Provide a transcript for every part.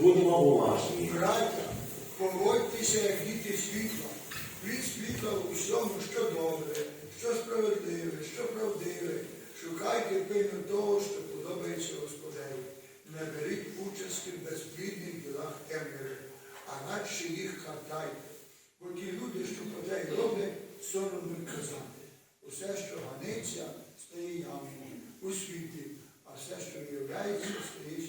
Будемо уважні. Браття, поводьтеся, як діти світла. Від світла у всьому, що добре, що справедливе, що правдиве. Шукайте пильно того, що подобається Господеві. Не беріть участі в безплідних ділах темряви, а радше їх картайте. Бо ті люди, що подай роблять, соромно казати. Усе, що ганиться, стає явним у світі, а все, що виявляється, стає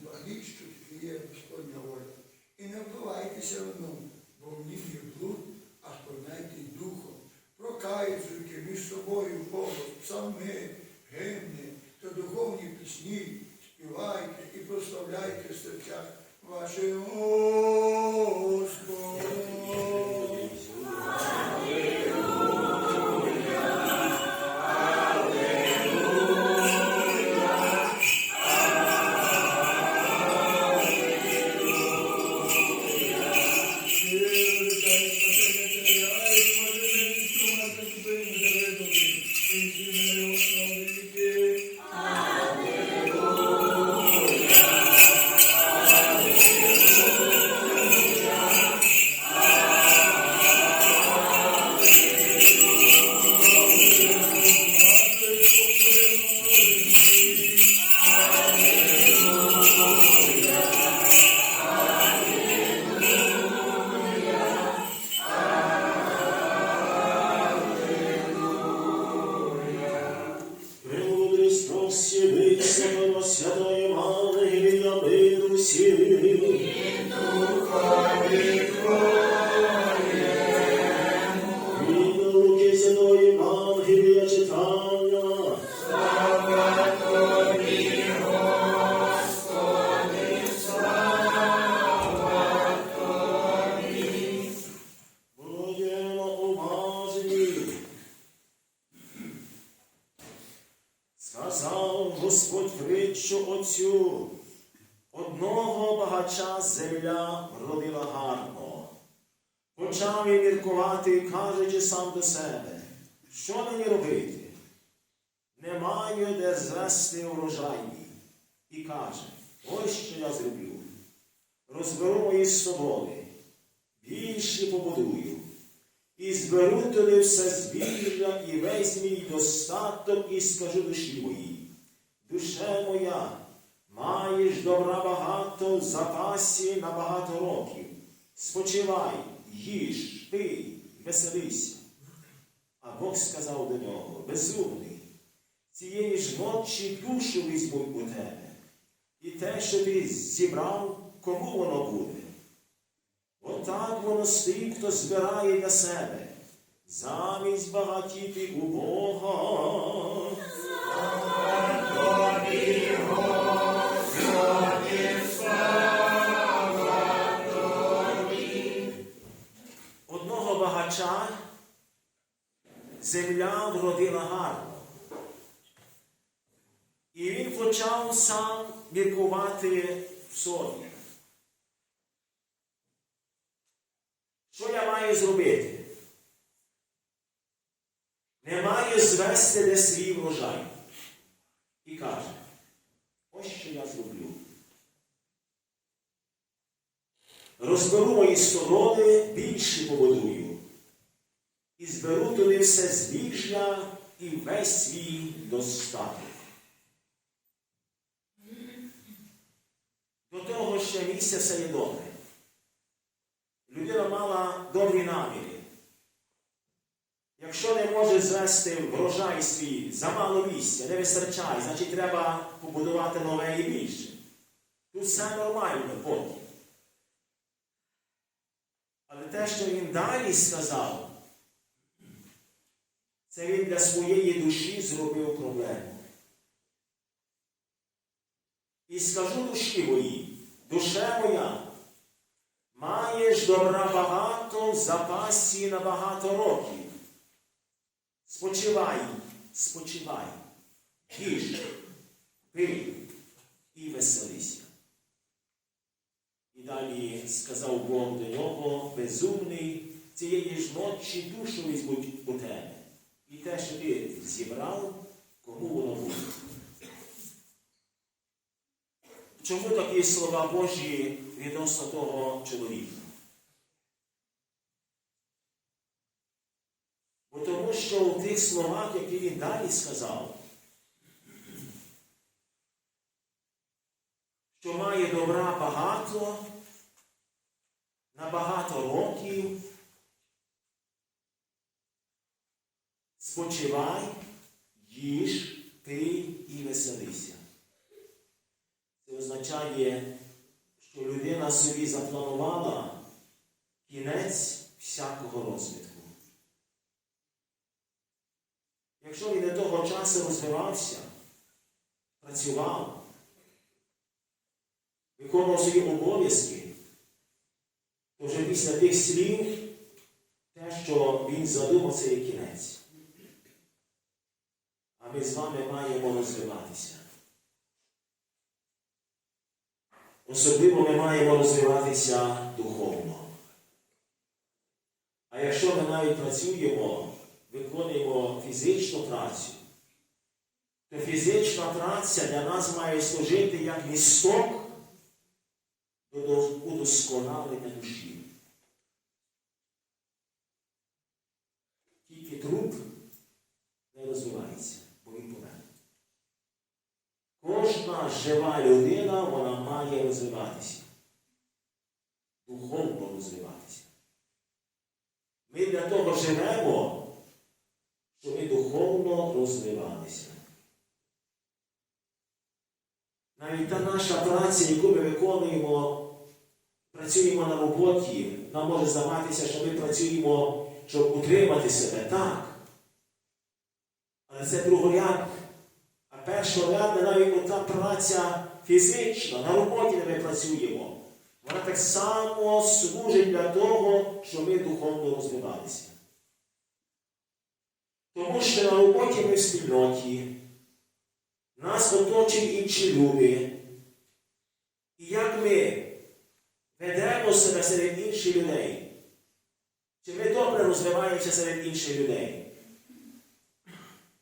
збагніть, що є Господня воля. І не вбивайтеся одному, притчу одного багача земля вродила гарно. Почав він міркувати, кажучи сам до себе, що мені робити? Не маю де звести урожай мій. І каже, ось що я зроблю. Розберу мої стодоли, більші побудую, і зберу туди все збіжжя і весь мій достаток, і скажу душі моїй. Душе моя, маєш добра багато в запасі на багато років. Спочивай, їж, пий, веселися. А Бог сказав до нього, безумний, цієї ж ночі душу візьмуть у тебе, і те, що ти зібрав, кому воно буде? Отак воно з тим, хто збирає для себе, замість багатіти у Бога. Земля вродила гарно. І він почав сам міркувати в собі. Що я маю зробити? Не маю звести де свій врожай. І каже, ось що я зроблю. Розберу мої сторони, більше побудую. І зберу туди все збіжжя і весь свій достаток. До того ще місце все є добре. Людина мала добрі наміри. Якщо не може звести врожай свій за мало місця, не вистачає, значить треба побудувати нове і більше. Тут все нормально потім. Але те, що він далі сказав, це він для своєї душі зробив проблему. І скажу душі моїй, душе моя, маєш добра багато в запасі на багато років. Спочивай, спочивай, їж, пий і веселися. І далі сказав Бог до нього, безумний, цієї ж ночі душу візьмуть у тебе. І те, що ти зібрав, кому воно буде. Чому такі слова Божі відносно того чоловіка? Бо тому що в тих словах, які він далі сказав, що має добра багато, на багато років, спочивай, їж, пий і веселися. Це означає, що людина собі запланувала кінець всякого розвитку. Якщо він не того часу розвивався, працював, виконував свої обов'язки, то вже після тих слів те, що він задумав, це є кінець. Ми з вами маємо розвиватися. Особливо ми маємо розвиватися духовно. А якщо ми навіть працюємо, виконуємо фізичну працю, то фізична праця для нас має служити як місток до удосконалення душі. Тільки труп не розвивається. Кожна жива людина, вона має розвиватися. Духовно розвиватися. Ми для того живемо, щоб ми духовно розвивалися. Навіть та наша праця, яку ми виконуємо, працюємо на роботі, нам може здаватися, що ми працюємо, щоб утримати себе. Так. Але це А першорядна навіть ота праця фізична, на роботі, де ми працюємо, вона так само служить для того, щоб ми духовно розвивалися. Тому що на роботі ми в спільноті, нас оточують інші люди. І як ми ведемо себе серед інших людей, чи ми добре розвиваємося серед інших людей?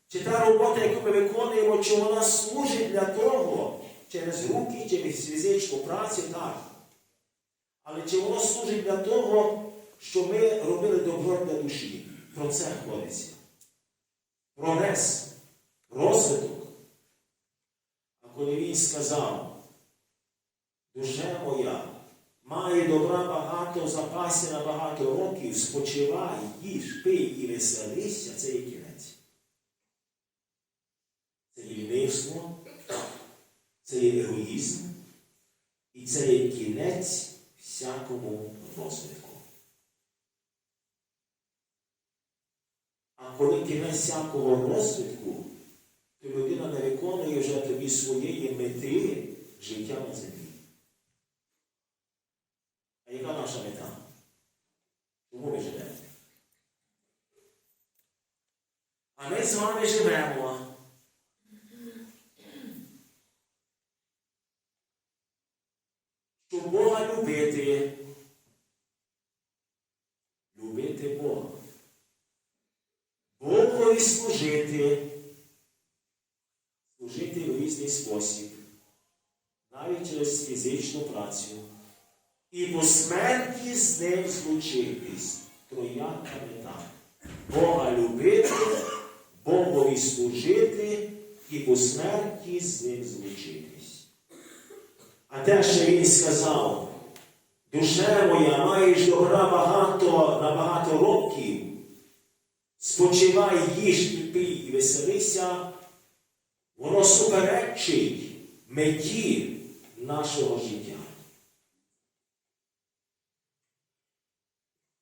Чи та робота, яку ми виконуємо, чи вона служить для того, через руки, через фізичну працю, так. Але чи воно служить для того, що ми робили добро для душі? Про це говориться. Прогрес, розвиток. А коли він сказав, душе моя, має добра багато в запасі на багато років, спочивай, їж, пий і веселися, це є кінець. Це є егоїзм, і це є кінець всякому розвитку. А коли кінець всякого розвитку, то людина не виконує вже тобі своєї мети життя на землі. А яка наша мета? Чому ми живемо? А ми з вами живемо. Щоб Бога любити. Любити Бога. Богові служити. Служити в різний спосіб. Навіть через фізичну працю. І по смерті з ним злучитись. Троянка мета. Бога любити, Богові служити і по смерті з ним злучитись. А те, що він сказав, душе моя, маєш добра багато на багато років, спочивай, їж і і веселися, воно суперечить меті нашого життя.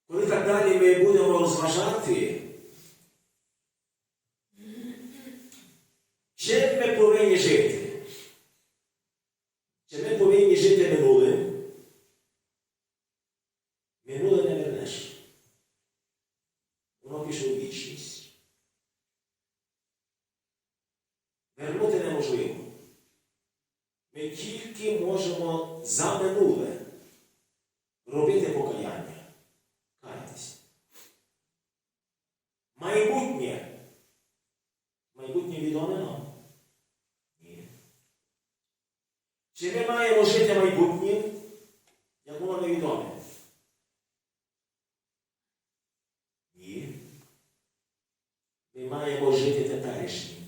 Коли так далі ми будемо розважати, чим ми повинні жити? Минуле не вернеш. Воно пішло в вічність. Вернути неможливо. Ми тільки можемо за минуле робити покаяння. Кайтесь. Майбутнє. Майбутнє відоме нам? Ні. Чи ми маємо жити майбутнім, як воно невідоме? Ні. Ми маємо жити теперішнім.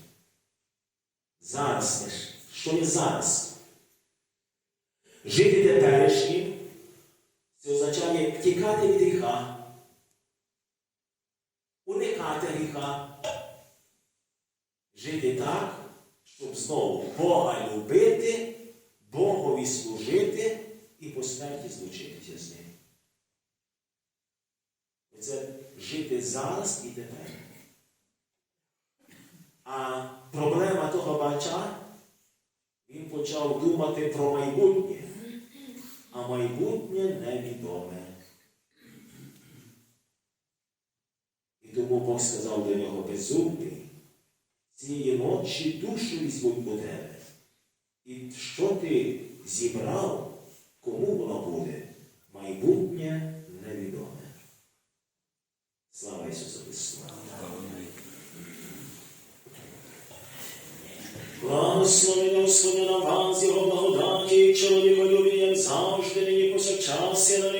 Зараз теж. Що є зараз? Жити теперішнім це означає втікати від гріха, уникати гріха, жити так, щоб знову Бога любити, Богові служити і по смерті злучитися з ним. Це жити зараз і тепер. А проблема того бача, він почав думати про майбутнє, а майбутнє невідоме. І тому Бог сказав до нього безумний, цієї ночі душу візьмуть по тебе. І що ти зібрав, кому воно буде? Майбутнє Благослови Господи на вас, Його благодаті, чоловіколюбієм завжди, нині повсякчас на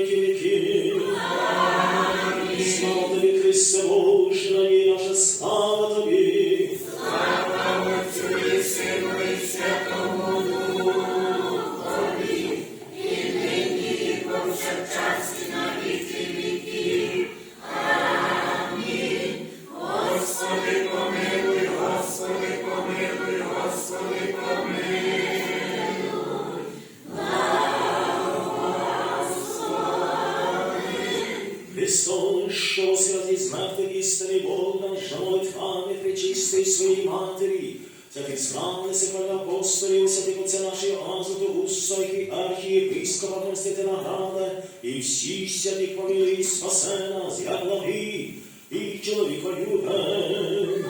Христос, що святі знак тобі істини Бога, що молитвами причистий своїй матері, всяких славних хвали апостолів, святих отця нашої Азоту, Гусойки, архієпископа Константина Града, і всіх святих помили і спасе нас, як благі, і чоловіколюбець.